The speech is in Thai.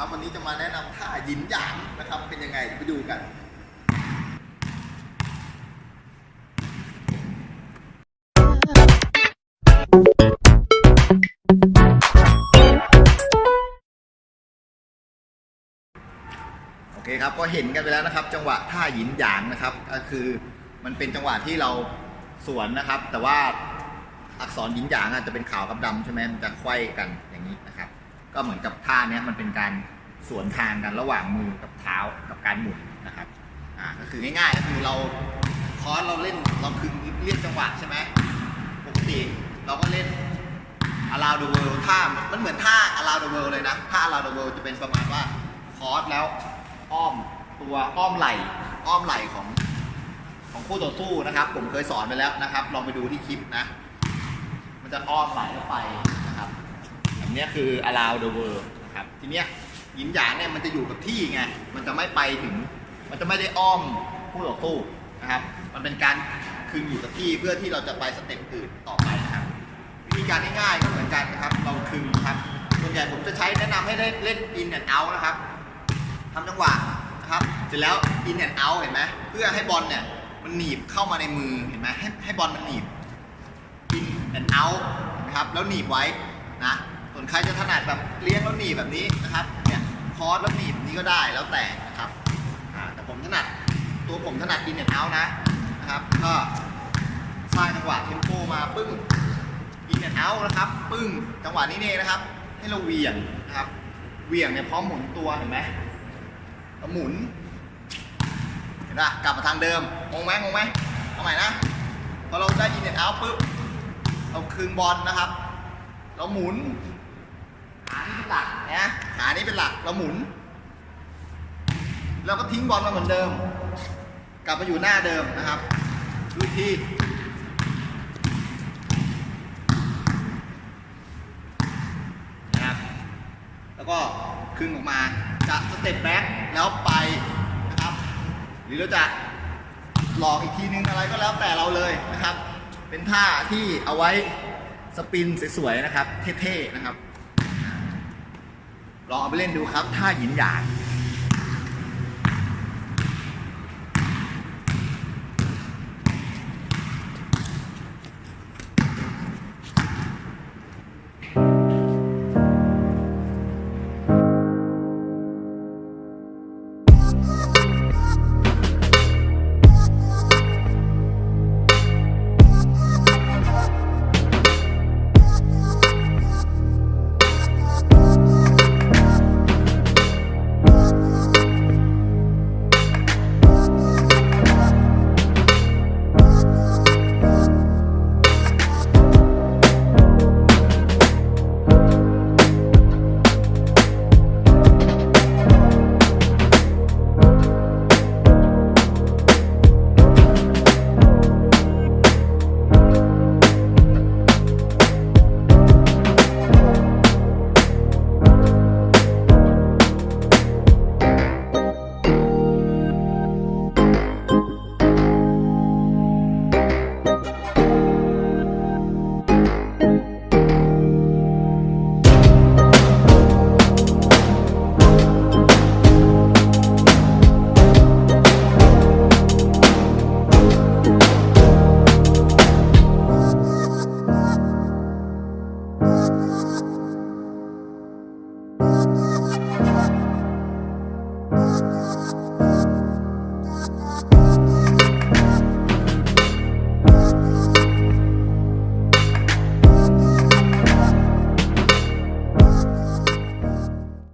ครับวันนี้จะมาแนะนำท่าหยินหยางนะครับ เป็นยังไงไปดูกันโอเคครับก็เห็นกันไปแล้วนะครับ จังหวะท่าหยินหยางนะครับ ก็คือมันเป็นจังหวะที่เราสวนนะครับ แต่ว่าอักษรหยินหยางอาจจะเป็นขาวกับดำใช่ไหมมันจะไขว้กันอย่างนี้นะครับ ก็เหมือนกับท่าเนี้ยมันเป็นการสวนทางกันระหว่างมือกับเท้ากับการหมุนนะครับอ่าก็คือง่ายๆก็คือเราคอร์สเราเล่นเราคือเรียกจังหวะใช่ไหมปกติเราก็เล่น around the world ท่ามันเหมือนท่า around the world เลยนะท่า around the world จะเป็นประมาณว่าคอร์สแล้วอ้อมตัวอ้อมไหล่อ้อมไหล่ของของคู่ต่อสู้นะครับ ผมเคยสอนไปแล้วนะครับ ลองไปดูที่คลิปนะ มันจะอ้อมไหล่เข้าไป เนี้ยคือ around the world ครับทีเนี้ยหยินหยางเนี่ยมันจะอยู่กับที่ไงมันจะไม่ไปถึง มันจะไม่ได้อ้อมคู่ต่อสู้นะครับ มันเป็นการคืนอยู่กับที่เพื่อที่เราจะไปสเต็ปอื่นต่อไปนะครับวิธีการง่ายๆก็เหมือนกันนะครับ เราคึงครับส่วนใหญ่ผมจะใช้แนะนำให้ได้เล่น in and out นะครับทำจังหวะนะครับ เสร็จแล้ว in and out เห็นไหมเพื่อให้บอลเนี่ยมันหนีบเข้ามาในมือเห็นไหมให้ให้บอลมันหนีบ in and out นะครับแล้วหนีบไว้นะ รจะถนัดแบบเลี้ยงแล้วหนีแบบนี้นะครับ เนี่ยคอร์สแล้วหนีแบบนี้ก็ได้แล้วแต่นะครับแต่ผมถนัดตัวผมถนัด in and out นะนะครับ ก็สร้างจังหวะเทมโปมาปึ้งอินแอนเอานะครับ ปึ้งจังหวะนี้เองนะครับ ให้เราเวียงนะครับเวียงเนี่ยพร้อมหมุนตัวเห็นไหมเราหมุนเห็นป่ะกลับมาทางเดิมงงไหมงงไหมเอาใหม่นะพอเราได้อินแอนเอาปุ๊บเราคืนบอลนะครับ เราหมุน ขานี้เป็นหลักนะขานี้เป็นหลักเราหมุนแล้วก็ทิ้งบอลมาเหมือนเดิม กลับมาอยู่หน้าเดิมนะครับดูอีกทีนะครับแล้วก็ครึ่งออกมาจะสเต็ปแบ็กแล้วไปนะครับ หรือเราจะหลอกอีกทีนึงอะไรก็แล้วแต่เราเลยนะครับ เป็นท่าที่เอาไว้สปินสวยๆนะครับ เท่ๆนะครับ ลองเอาไปเล่นดูครับท่าหยินหยาง